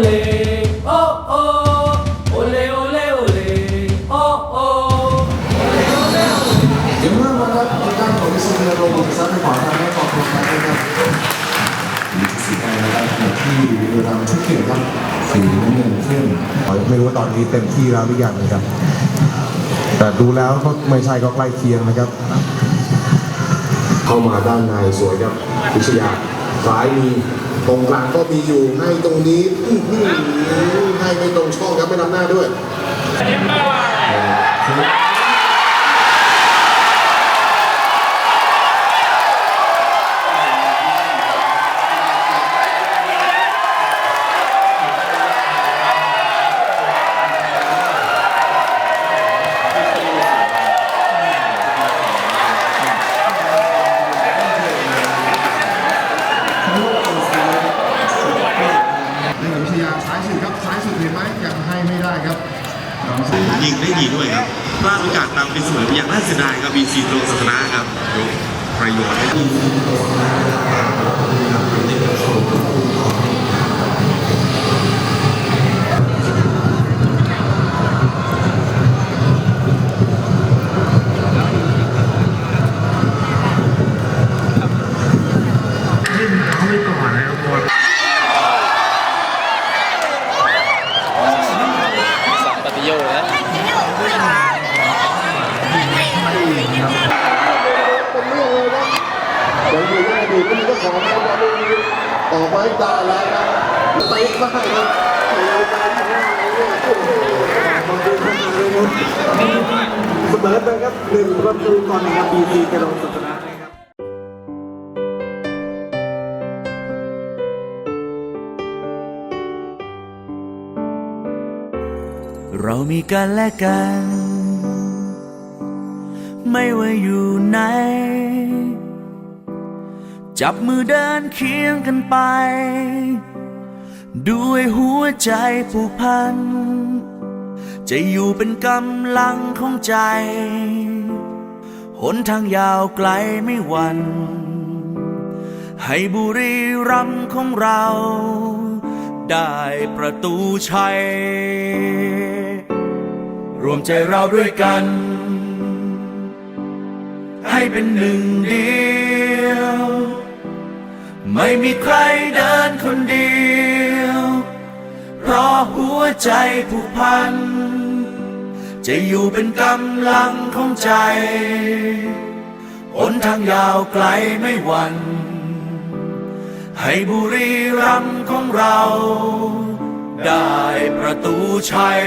เลโอโอโอเลโอเลโอเลโอโอเดี๋ยวเมื่อมาครับทางด้านของมิสเตอร์โรบินสันขวาทางด้านของโครงการนะครับมีสีแดงนะครับขณะที่เรือดำชุดเขียวครับสีน้ำเงินเข้มไม่รู้ว่าตอนนี้เต็มที่แล้วหรือยังนะครับ แต่ดูแล้วก็ไม่ใช่ก็ใกล้เคียงนะครับ เข้ามาด้านในสวยครับวิชยา ซ้ายมีตรงกลางก็มีอยู่ให้ตรงนี้อื้อหือให้ไม่ตรงช่องครับไม่นำหน้าด้วย ไม่ได้ครับน้องสายยิงได้ดีด้วยครับพลาดโอกาสนำไปสวยอย่างน่าเสียดายครับบีซีโลศาสนาครับยกประโยชน์ให้ดีป ยังอยู่ได้ดูก็มีเจ้าของนะครับออกไม้ตาแล้วครับเตะมากครับเตะไปข้างหน้าเนี่ยโอ้โหมดเลยครับเสมอไปครับหนึ่งประตูต่อนนึ่งครับบีซีกระโดดสุขนะ เรามีกันและกัน ไม่ว่าอยู่ไหน จับมือเดินเคียงกันไป ด้วยหัวใจผูกพัน จะอยู่เป็นกำลังของใจ หนทางยาวไกลไม่หวันให้บุรีรัมย์ของเรา ได้ประตูชัย รวมใจเราด้วยกัน ให้เป็นหนึ่งเดียว ไม่มีใครเดินคนเดียว เพราะหัวใจผูกพัน จะอยู่เป็นกำลังของใจหนทางยาวไกลไม่หวั่นให้บุรีรัมย์ของเรา ได้ประตูชัย